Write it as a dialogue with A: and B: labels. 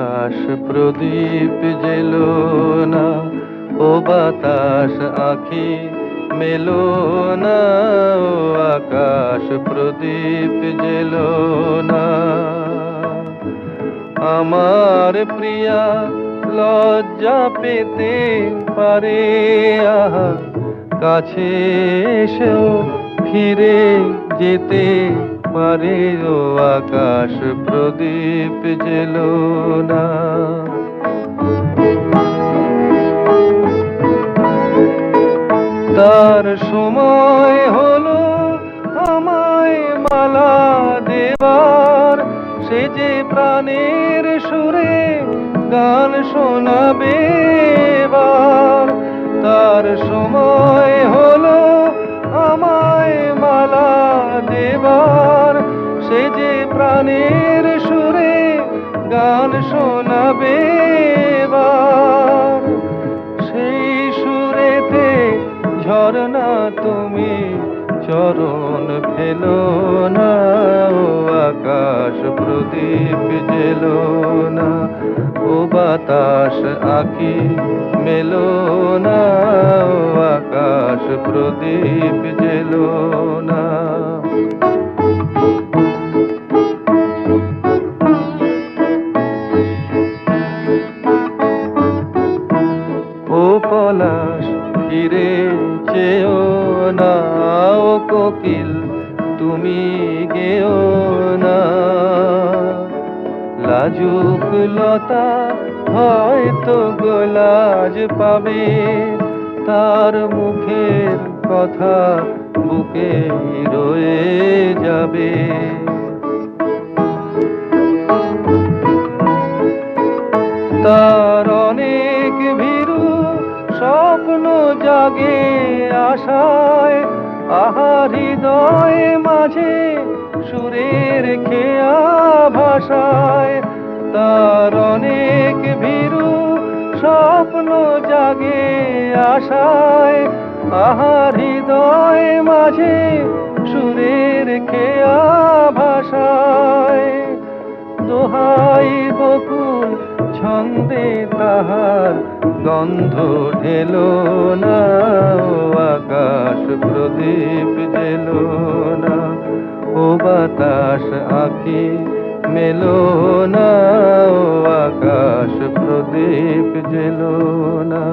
A: আকাশ প্রদীপ jello না, ও বাতাস আখি মেলো না, ও আকাশ প্রদীপ জেলো না। আমার প্রিয়া, লজ্জা পেতে পারে কাছে এসেও ফিরে যেতে ও আকাশ প্রদীপ জেলো না। তার সময় হলো আমায় মালা দেবার। সে যে প্রাণের সুরে গান শোনাবে তার সময় হলো আমায় মালা দেবার। প্রাণের সুরে গান শোনাবে সেই সুরেতে ঝরনা তুমি চরণ ফেলো না, ও আকাশ প্রদীপ জেলো না, ও বাতাস আখি মেলো না, ও আকাশ প্রদীপ জেলো না। না ও কোকিল, তুমি গেও না। লাজুক লতা হয়তো গোলাজ পাবে, তার মুখের কথা বুকে রয়ে যাবে। তার অনেক ভীরু স্বপ্ন জাগে আশায় আহার মাঝে সুরের খেয়া ভাষায়, তার অনেক ভীরু স্বপ্ন জাগে আশায়। আহার হৃদয় মাঝে সুরের খেয়া ভাষায়, দোহাই বকুল ছন্দে তাহার গন্ধ ঢেলো না ও আকাশ। প্রদীপ জেলো না ও বাতাস আঁকি মেলো না ও আকাশ প্রদীপ জেলো না।